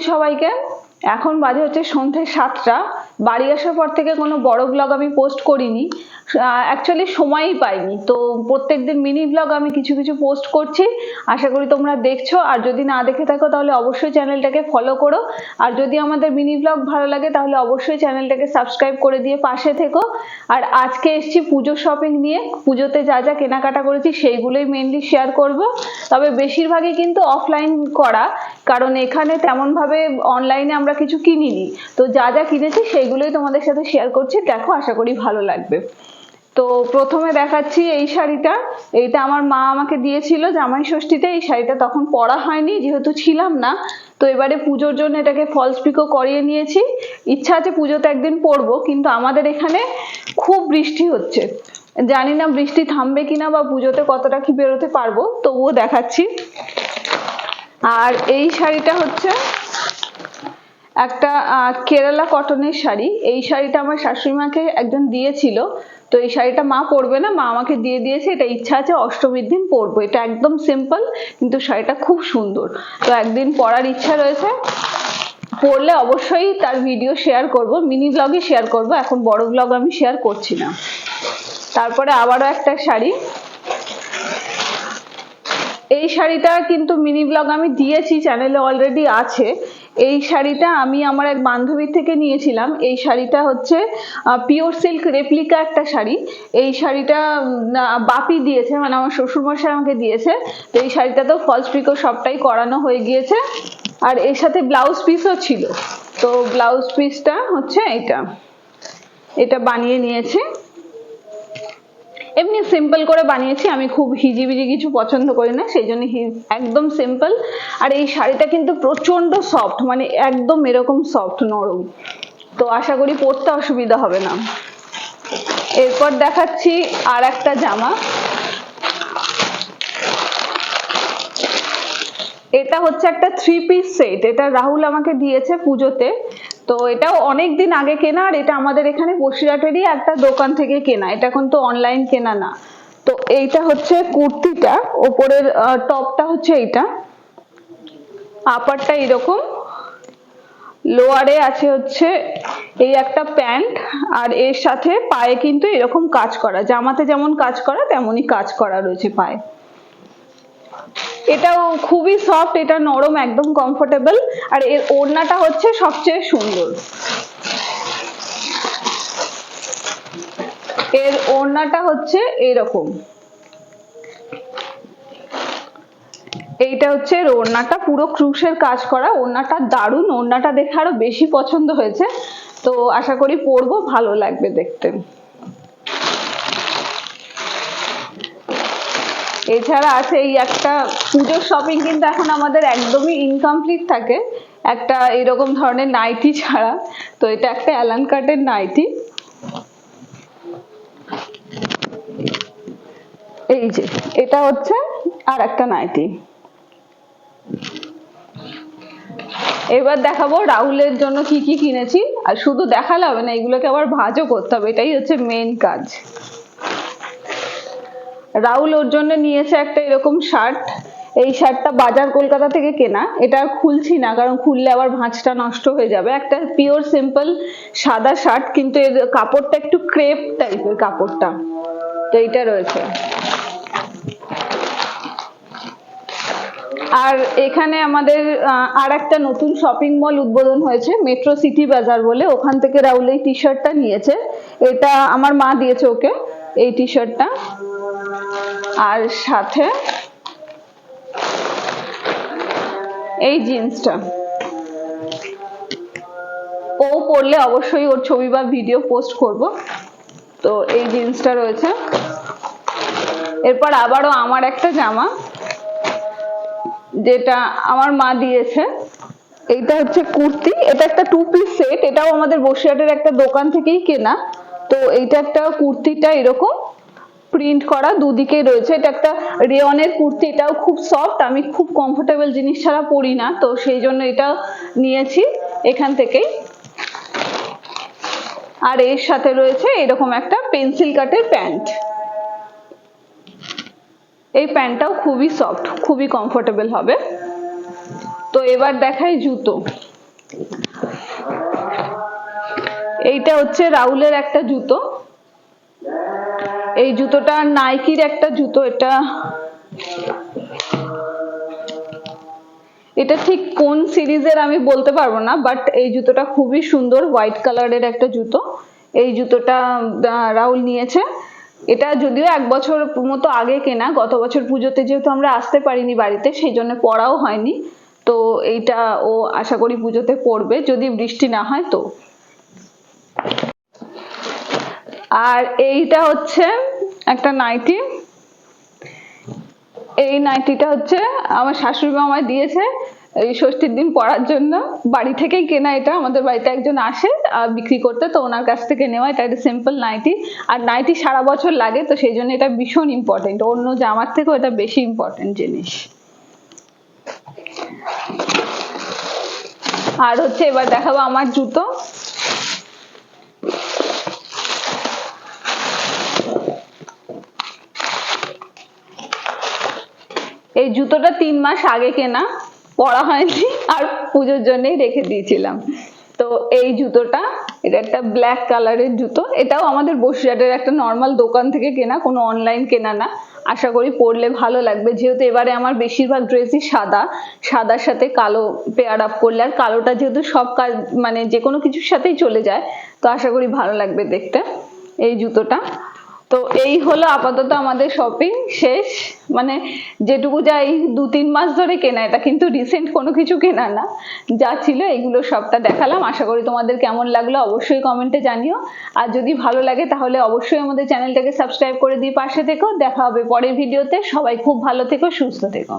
সবাইকে। এখন বাজে হচ্ছে সন্ধ্যে সাতটা। বাড়ি আসার পর থেকে কোনো বড় ব্লগ আমি পোস্ট করিনি। অ্যাকচুয়ালি সময়ই পাইনি। তো প্রত্যেকদিন মিনি ব্লগ আমি কিছু কিছু পোস্ট করছি। আশা করি তোমরা দেখছ। আর যদি না দেখে থাকো, তাহলে অবশ্যই চ্যানেলটাকে ফলো করো। আর যদি আমাদের মিনি ব্লগ ভালো লাগে, তাহলে অবশ্যই চ্যানেলটাকে সাবস্ক্রাইব করে দিয়ে পাশে থেকো। আর আজকে এসছি পুজো শপিং নিয়ে। পুজোতে যা যা কেনাকাটা করেছি, সেইগুলোই মেনলি শেয়ার করব। তবে বেশিরভাগই কিন্তু অফলাইন করা। কারণ এখানে তেমনভাবে অনলাইনে আমরা কিছু কিনিনি। তো যা যা কিনেছি সেইগুলোই তোমাদের সাথে শেয়ার করছি। দেখো, আশা করি ভালো লাগবে। তো প্রথমে দেখাচ্ছি এই শাড়িটা। এইটা আমার মা আমাকে দিয়েছিল জামাই ষষ্ঠীতে। এই শাড়িটা তখন পরা হয়নি, যেহেতু ছিলাম না। তো এবারে পুজোর জন্য এটাকে ফলস পিকো করিয়ে নিয়েছি। ইচ্ছা আছে পুজোতে একদিন পরবো, কিন্তু আমাদের এখানে খুব বৃষ্টি হচ্ছে। জানি না বৃষ্টি থামবে কিনা বা পুজোতে কতটা কি বেরোতে পারব, তবুও দেখাচ্ছি। আর এই শাড়িটা হচ্ছে একটা কেরালা কটনের শাড়ি। এই শাড়িটা আমার শাশুড়ি মাকে একজন দিয়েছিল। তো এই শাড়িটা মা পরবে না, মা আমাকে দিয়ে দিয়েছে। এটা ইচ্ছা আছে অষ্টমীর দিন পরবো। এটা একদম সিম্পল কিন্তু শাড়িটা খুব সুন্দর। তো একদিন পরার ইচ্ছা রয়েছে। পরলে অবশ্যই তার ভিডিও শেয়ার করব মিনি ব্লগে শেয়ার করব। এখন বড় ব্লগ আমি শেয়ার করছি না। তারপরে আবারও একটা শাড়ি। এই শাড়িটা কিন্তু মিনি ব্লগ আমি দিয়েছি চ্যানেলে অলরেডি আছে। এই শাড়িটা আমি আমার এক বান্ধবীর থেকে নিয়েছিলাম। এই শাড়িটা হচ্ছে পিওর সিল্ক রেপ্লিকা একটা শাড়ি। এই শাড়িটা বাপি দিয়েছে মানে আমার শ্বশুরমশাই আমাকে দিয়েছে। তো এই শাড়িটা তো ফলস পিকো সবটাই করানো হয়ে গিয়েছে। আর এর সাথে ব্লাউজ পিসও ছিল। তো ব্লাউজ পিসটা হচ্ছে এটা। এটা বানিয়ে নিয়েছে। এমনি সিম্পল করে বানিয়েছি। আমি খুব হিজিবিজি কিছু পছন্দ করি না সেই জন্য একদম সিম্পল আর এই শাড়িটা কিন্তু প্রচণ্ড সফট মানে একদম এরকম সফট নরম। তো আশা করি পরতে অসুবিধা হবে না। এরপর দেখাচ্ছি আর একটা জামা। এটা হচ্ছে একটা থ্রি পিস সেট এটা রাহুল আমাকে দিয়েছে পুজোতে। তো এটাও অনেক দিন আগে কেনা, আর এটা আমাদের এখানে বসিরহাটেরই একটা দোকান থেকে কেনা। এটা এখন তো অনলাইন কেনা না। তো এইটা হচ্ছে কুর্তিটা, ওপরের টপটা হচ্ছে এইটা। আপারটা এরকম। লোয়ারে আছে হচ্ছে এই একটা প্যান্ট, আর এর সাথে পায়ে কিন্তু এরকম কাজ করা। জামাতে যেমন কাজ করা, তেমনই কাজ করা রয়েছে পায়ে। এটাও খুবই সফট এটা নরম, একদম কমফোর্টেবল আর এর ওড়নাটা হচ্ছে সবচেয়ে সুন্দর। এর ওড়নাটা হচ্ছে এরকম। এইটা হচ্ছে এর ওড়নাটা, পুরো ক্রুশের কাজ করা। ওড়নাটা দারুণ, ওড়নাটা দেখে আরও বেশি পছন্দ হয়েছে। তো আশা করি পরবো, ভালো লাগবে দেখতে। এছাড়া আছে এই একটা পুজোর শপিং কিন্তু এখন আমাদের একদমই ইনকমপ্লিট থাকে। একটা এরকম ধরনের নাইটি ছাড়া। তো এটা একটা অ্যালান কাটের নাইটি এই যে, এটা হচ্ছে আর একটা নাইটি এবার দেখাবো রাহুলের জন্য কি কি কিনেছি। আর শুধু দেখালে হবে না, এগুলোকে আবার ভাঁজও করতে হবে। এটাই হচ্ছে মেন কাজ। রাহুল ওর জন্য নিয়েছে একটা এরকম শার্ট এই শার্টটা বাজার কলকাতা থেকে কেনা। এটা খুলছি না, কারণ খুললে আবার ভাঁজটা নষ্ট হয়ে যাবে। একটা পিওর সিম্পল সাদা শার্ট কিন্তু এর কাপড়টা একটু ক্রেপ টাইপের কাপড়টা। তো এইটা রয়েছে। আর এখানে আমাদের আর একটা নতুন শপিং মল উদ্বোধন হয়েছে মেট্রো সিটি বাজার বলে। ওখান থেকে রাহুল এই টি শার্টটা নিয়েছে। এটা আমার মা দিয়েছে ওকে, এই টি। শার্টটা আর সাথে এই জিন্সটা। ও পরলে অবশ্যই ওর ছবি বা ভিডিও পোস্ট করব। তো এই জিন্সটা রয়েছে। এরপর আবারও আমার একটা জামা, যেটা আমার মা দিয়েছে। এইটা হচ্ছে কুর্তি। এটা একটা টু পিস সেট এটাও আমাদের বসিরহাটের একটা দোকান থেকেই কেনা। তো এইটা একটা কুর্তিটা এরকম। প্রিন্ট করা দুদিকেই রয়েছে। এটা একটা রেয়নের কুর্তি, এটাও খুব সফট আমি খুব কমফোর্টেবল জিনিস ছাড়া পরি না, তো সেই জন্য এটা নিয়েছি এখান থেকেই। আর এর সাথে রয়েছে এরকম একটা পেন্সিল কাটের প্যান্ট। এই প্যান্টটাও খুবই সফট খুবই কমফোর্টেবল হবে। তো এবার দেখাই জুতো। এইটা হচ্ছে রাহুলের একটা জুতো। এই জুতোটা নাইকির একটা জুতো, এটা এটা ঠিক কোন সিরিজের আমি বলতে পারব না বাট এই জুতোটা খুবই সুন্দর হোয়াইট কালারের একটা জুতো। এই জুতোটা রাহুল নিয়েছে। এটা যদিও এক বছর মতো আগে কেনা, গত বছর পুজোতে যেহেতু আমরা আসতে পারিনি বাড়িতে, সেই জন্য পরাও হয়নি। তো এইটা ও আশা করি পুজোতে পড়বে যদি বৃষ্টি না হয় তো। আর এইটা হচ্ছে একটা নাইটি। এই নাইটিটা হচ্ছে আমার শাশুড়ি মা আমায় দিয়েছে এই ষষ্ঠীর দিন পরার জন্য। বাড়ি থেকেই কেনা এটা, আমাদের বাড়িতে একজন আসে বিক্রি করতে, তো ওনার কাছ থেকে নেওয়া, এটা একটা সিম্পল নাইটি। আর নাইটি সারা বছর লাগে, তো সেই জন্য এটা ভীষণ ইম্পর্টেন্ট অন্য জামার থেকেও এটা বেশি ইম্পর্টেন্ট জিনিস। আর হচ্ছে এবার দেখাবো আমার জুতো। এই জুতোটা তিন মাস আগে কেনা, পরা হয়নি, আর পুজোর জন্যই রেখে দিয়েছিলাম। তো এই জুতোটা, এটা একটা ব্ল্যাক কালারের জুতো। এটাও আমাদের বসিরহাটের একটা নর্মাল দোকান থেকে কেনা, কোনো অনলাইন কেনা না। আশা করি পরলে ভালো লাগবে। যেহেতু এবারে আমার বেশিরভাগ ড্রেসই সাদা, সাদার সাথে কালো পেয়ার আপ করলে, আর কালোটা যেহেতু সব কাজ মানে যে কোনো কিছুর সাথেই চলে যায়, তো আশা করি ভালো লাগবে দেখতে। এই জুতোটা। তো এই হলো আপাতত আমাদের শপিং শেষ। মানে যেটুকু যাই দু তিন মাস ধরে কেনা, এটা কিন্তু রিসেন্ট কোনো কিছু কেনা না। যা ছিল এগুলো সবটা দেখালাম। আশা করি তোমাদের কেমন লাগল অবশ্যই কমেন্টে জানিও। আর যদি ভালো লাগে তাহলে অবশ্যই আমাদের চ্যানেলটাকে সাবস্ক্রাইব করে দিয়ে পাশে থেকো। দেখা হবে পরের ভিডিওতে সবাই খুব ভালো থেকো, সুস্থ থেকো।